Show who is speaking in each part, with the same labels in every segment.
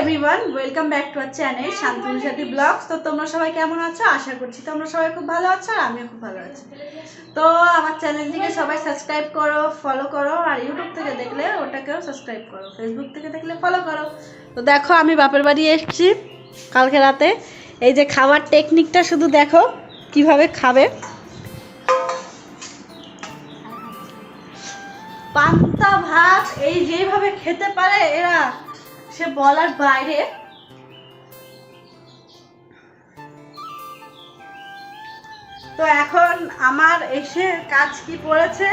Speaker 1: Everyone welcome back to our channel Shantanu Sathi blogs তো তোমরা সবাই কেমন আছো? আশা করছি তোমরা সবাই খুব ভালো আছো আর আমিও খুব ভালো আছি। তো আমার চ্যানেলটিকে সবাই সাবস্ক্রাইব করো ফলো করো আর ইউটিউব থেকে দেখলে ওটাকেও সাবস্ক্রাইব করো ফেসবুক থেকে দেখলে ফলো করো। তো দেখো আমি বাপের বাড়ি এসেছি কালকে রাতে। এই যে খাওয়ার টেকনিকটা শুধু দেখো কীভাবে খাবে। পান্তা ভাত এই যেভাবে খেতে পারে এরা সে বলার বাইরে। তো এখন আমার এসে কাজ কি পড়েছে?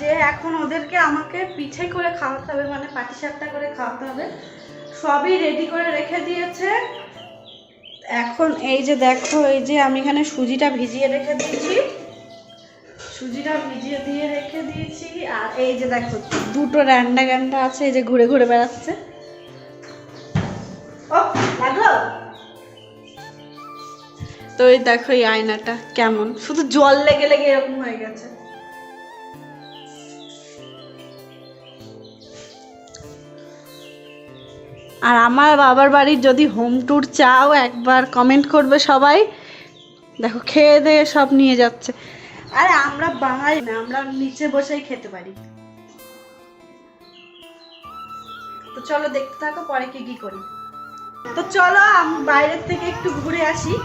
Speaker 1: যে এখন ওদেরকে আমাকে পিঠে করে খাওয়াতে হবে মানে পাটিসাপটা করে খাওয়াতে হবে। সবই রেডি করে রেখে দিয়েছে। এখন এই যে দেখো, এই যে আমি এখানে সুজিটা ভিজিয়ে রেখে দিয়েছি। সুজিটা ভিজিয়ে দিয়ে রেখে দিয়েছি। আর এই যে দেখো, দুটো রান্না গান্ডা আছে, এই যে ঘুরে ঘুরে বেড়াচ্ছে। তো এই দেখো এই আয়নাটা কেমন? শুধু জল লেগে লেগে এরকম হয়ে গেছে। আর আমার বাবার বাড়ির যদি হোম ট্যুর চাও, একবার কমেন্ট করবে সবাই। দেখো, খেয়ে দিয়ে সব নিয়ে যাচ্ছে। আরে, আমরা বাঙালি না, আমরা নিচে বসেই খেতে পারি। তো চলো দেখতে থাকো, পরে কি কি করি। তো চলো, আমি, বাইরের থেকে একটু ঘুরে আসি।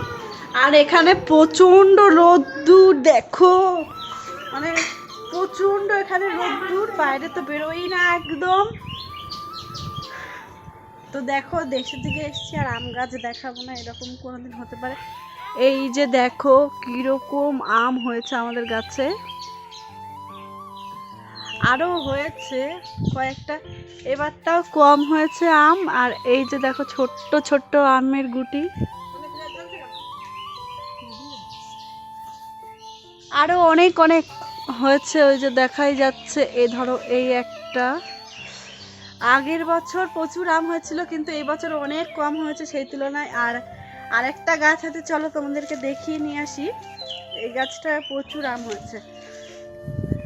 Speaker 1: আর এখানে প্রচণ্ড রোদ্দুর, দেখো। মানে প্রচণ্ড এখানে রোদ্দুর, বাইরে তো বেরোই না একদম। তো দেখো, দেশের দিকে এসছি, আর আম গাছ দেখাবো না, এরকম কোনোদিন হতে পারে। এই যে দেখো, কীরকম আম হয়েছে আমাদের গাছে। আরও হয়েছে কয়েকটা। এবারটাও কম হয়েছে আম, আর এই যে দেখো ছোট্ট ছোট্ট আমের গুটি। আরও অনেক অনেক হয়েছে, ওই যে দেখাই যাচ্ছে। এই ধরো এই একটা। আগের বছর প্রচুর আম হয়েছিল, কিন্তু এই বছর অনেক কম হয়েছে সেই তুলনায়। আর আরেকটা গাছ আছে, চলো তোমাদেরকে দেখিয়ে নিয়ে আসি। এই গাছটায় প্রচুর আম হয়েছে।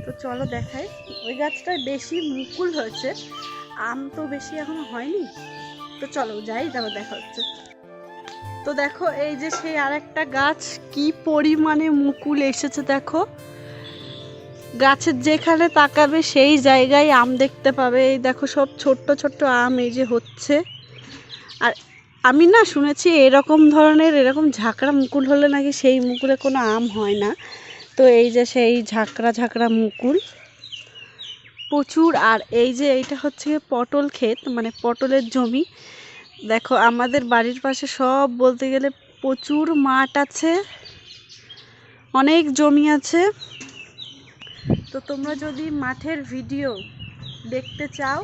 Speaker 1: তো চলো দেখাই। ওই গাছটায় বেশি মুকুল হয়েছে, আম তো বেশি এখন হয়নি। তো চলো যাই, তারপর দেখা হচ্ছে। তো দেখো, এই যে সেই আরেকটা গাছ, কি পরিমাণে মুকুল এসেছে দেখো। গাছের যেখানে তাকাবে সেই জায়গায় আম দেখতে পাবে। এই দেখো, সব ছোট্ট ছোট্ট আম এই যে হচ্ছে। আর আমি না শুনেছি এরকম ধরনের, এরকম ঝাঁকড়া মুকুল হলে নাকি সেই মুকুলে কোনো আম হয় না। তো এই যে সেই ঝাঁকড়া ঝাঁকড়া মুকুল। প্রচুর, আর এই যে এইটা হচ্ছে পটল ক্ষেত মানে পটলের জমি। দেখো, আমাদের বাড়ির পাশে সব বলতে গেলে প্রচুর মাঠ আছে, অনেক জমি আছে। তো তোমরা যদি মাঠের ভিডিও দেখতে চাও,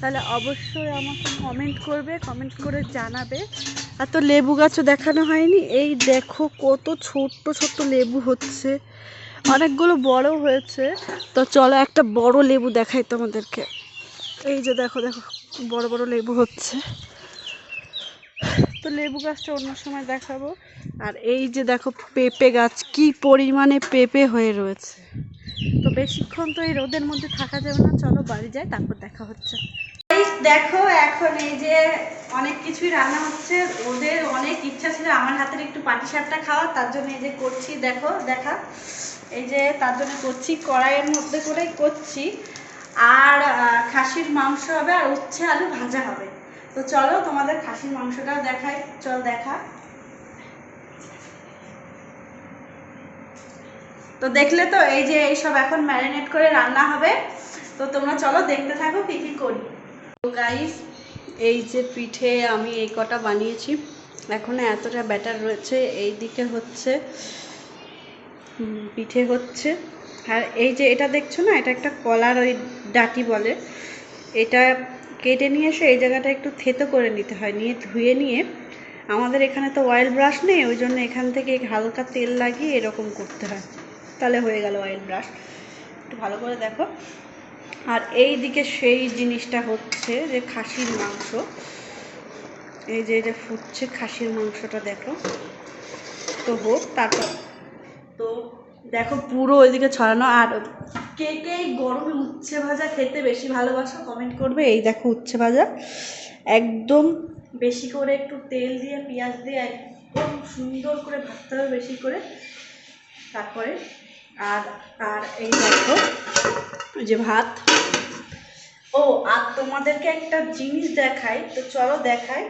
Speaker 1: তাহলে অবশ্যই আমাকে কমেন্ট করবে কমেন্ট করে জানাবে। আর তো লেবু গাছও দেখানো হয়নি, এই দেখো কত ছোট্ট ছোট্ট লেবু হচ্ছে। অনেকগুলো বড় হয়েছে। তো চলো একটা বড় লেবু দেখাই তোমাদেরকে। এই যে দেখো দেখো, বড় বড় লেবু হচ্ছে। তো লেবু গাছটা অন্য সময় দেখাবো। আর এই যে দেখো, পেঁপে গাছ, কি পরিমাণে পেঁপে হয়ে রয়েছে। তো বেশিক্ষণ তো এই রোদের মধ্যে থাকা যাবে না, চলো বাড়ি যাই, তারপর দেখা হচ্ছে। দেখো, এখন এই যে অনেক কিছুই রান্না হচ্ছে ওদের অনেক ইচ্ছা ছিল আমার হাতের একটু পাটি সাপটা খাওয়া তার জন্য এই যে করছি, দেখো, দেখা। এই যে তার জন্য করছি, কড়াইয়ের মধ্যে করেই করছি। আর খাসির মাংস হবে আর উচ্ছে আলু ভাজা হবে। তো চলো তোমাদের খাসির মাংসটাও দেখাই, চল দেখা। তো দেখলে তো, এই যে এইসব এখন ম্যারিনেট করে রান্না হবে। তো তোমরা চলো দেখতে থাকো কি কি করি। তো গাইস এই যে পিঠে আমি এই কটা বানিয়েছি। এখনও এতটা ব্যাটার রয়েছে, এই দিকে হচ্ছে পিঠে হচ্ছে। আর এই যে এটা দেখছ না, এটা একটা কলার ওই ডাটি বলে। এটা কেটে নিয়ে এসে এই জায়গাটা একটু থেতো করে নিতে হয়, নিয়ে ধুয়ে নিয়ে। আমাদের এখানে তো অয়েল ব্রাশ নেই, ওই জন্য এখান থেকে হালকা তেল লাগিয়ে এরকম করতে হয়। তাহলে হয়ে গেল অয়েল ব্রাশ একটু ভালো করে দেখো। আর এই দিকে সেই জিনিসটা হচ্ছে যে খাসির মাংস। এই যে যে ফুটছে খাসির মাংসটা, দেখো। তো হোক, তারপর তো দেখো পুরো ওইদিকে ছড়ানো। আর কে কে গরমে উচ্ছে ভাজা খেতে বেশি ভালোবাসো কমেন্ট করবে। এই দেখো উচ্ছে ভাজা। একদম বেশি করে একটু তেল দিয়ে, পেঁয়াজ দিয়ে একদম সুন্দর করে ভাজতে হবে বেশি করে। তারপরে আর আর এই দেখো যে ভাত। ও, আর তোমাদেরকে একটা জিনিস দেখাই, তো চলো দেখাই।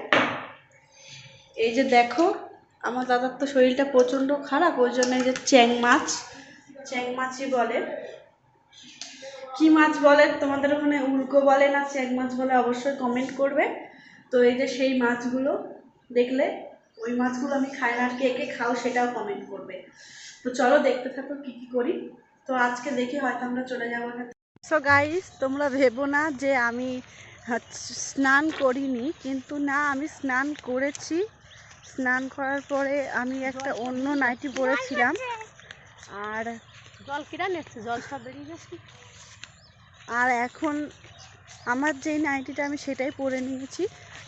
Speaker 1: এই যে দেখো, আমার দাদার তো শরীরটা প্রচণ্ড খারাপ, ওই জন্য এই যে চ্যাং মাছ, চ্যাং মাছই বলে। কি মাছ বলে? তোমাদের ওখানে উল্কো বলে না চ্যাং মাছ বলে? অবশ্যই কমেন্ট করবে। তো এই যে সেই মাছগুলো, দেখলে? ওই মাছগুলো আমি খাই না, আর কে কে খাও সেটাও কমেন্ট করবে। তো চলো দেখতে থাকো কি কি করি। তো আজকে দেখি হয়তো আমরা চলে যাব সো গাইস তোমরা ভেবো না যে আমি স্নান করিনি কিন্তু না আমি স্নান করেছি। স্নান করার পরে আমি একটা অন্য নাইটি পরেছিলাম আর
Speaker 2: জল কিরা নিচ্ছে? জল সব বেরিয়ে গেছে।
Speaker 1: আর এখন আমার যেই নাইটিটা আমি সেটাই পরে নিয়েছি।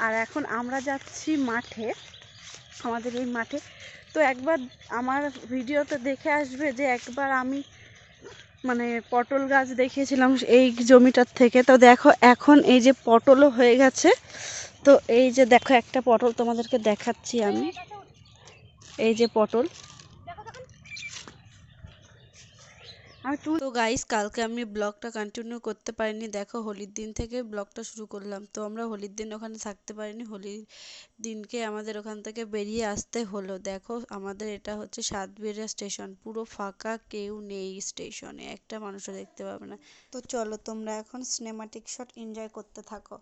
Speaker 1: আর এখন আমরা যাচ্ছি মাঠে আমাদের এই মাঠে। তো একবার আমার ভিডিওতে দেখে আসবে যে একবার আমি মানে পটল গাছ দেখিয়েছিলাম এই জমিটার থেকে। তো দেখো, এখন এই যে পটলও হয়ে গেছে। তো এই যে দেখো, একটা পটল তোমাদেরকে দেখাচ্ছি আমি। এই যে পটল আমি তুল তো গাইস কালকে আমি ব্লগটা কন্টিনিউ করতে পারিনি। দেখো, হোলির দিন থেকে ব্লগটা শুরু করলাম। তো আমরা হোলির দিন ওখানে থাকতে পারিনি। হোলির দিনকে আমাদের ওখান থেকে বেরিয়ে আসতে হলো। দেখো, আমাদের এটা হচ্ছে সাতবেরিয়া স্টেশন। পুরো ফাঁকা, কেউ নেই স্টেশনে। একটা মানুষও দেখতে পাবে না। তো চলো, তোমরা এখন সিনেমাটিক শট এনজয় করতে থাকো।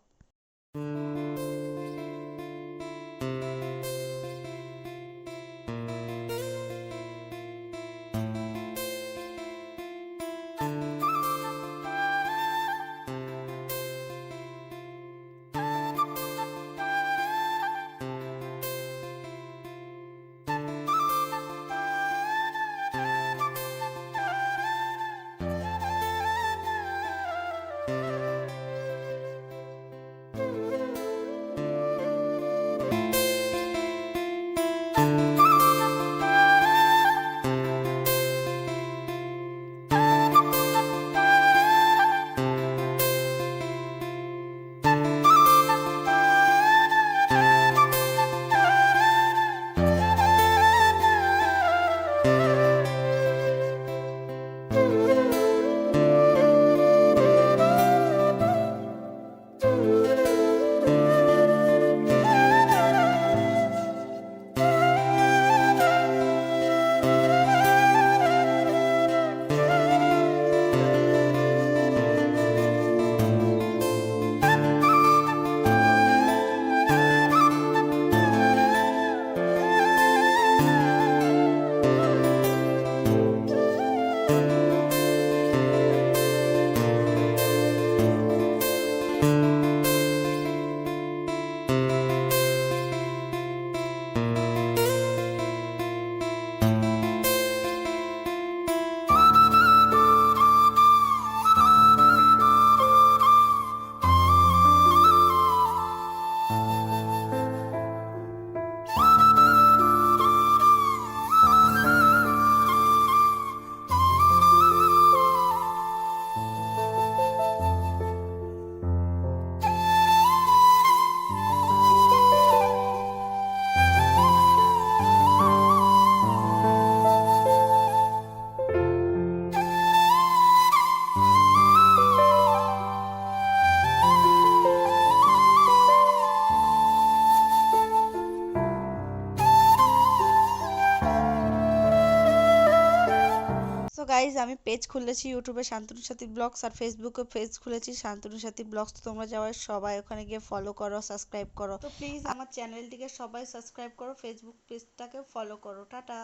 Speaker 1: গাইজ আমি পেজ খুলেছি ইউটিউবে শান্তনু সাথী ব্লগস আর ফেসবুকে পেজ খুলেছি। শান্তনু সাথী ব্লগস তো তোমরা যাওয়ার সবাই ওখানে গিয়ে ফলো করো সাবস্ক্রাইব করো। তো প্লিজ আমার চ্যানেলটিকে সবাই সাবস্ক্রাইব করো ফেসবুক পেজটাকে ফলো করো। টাটা।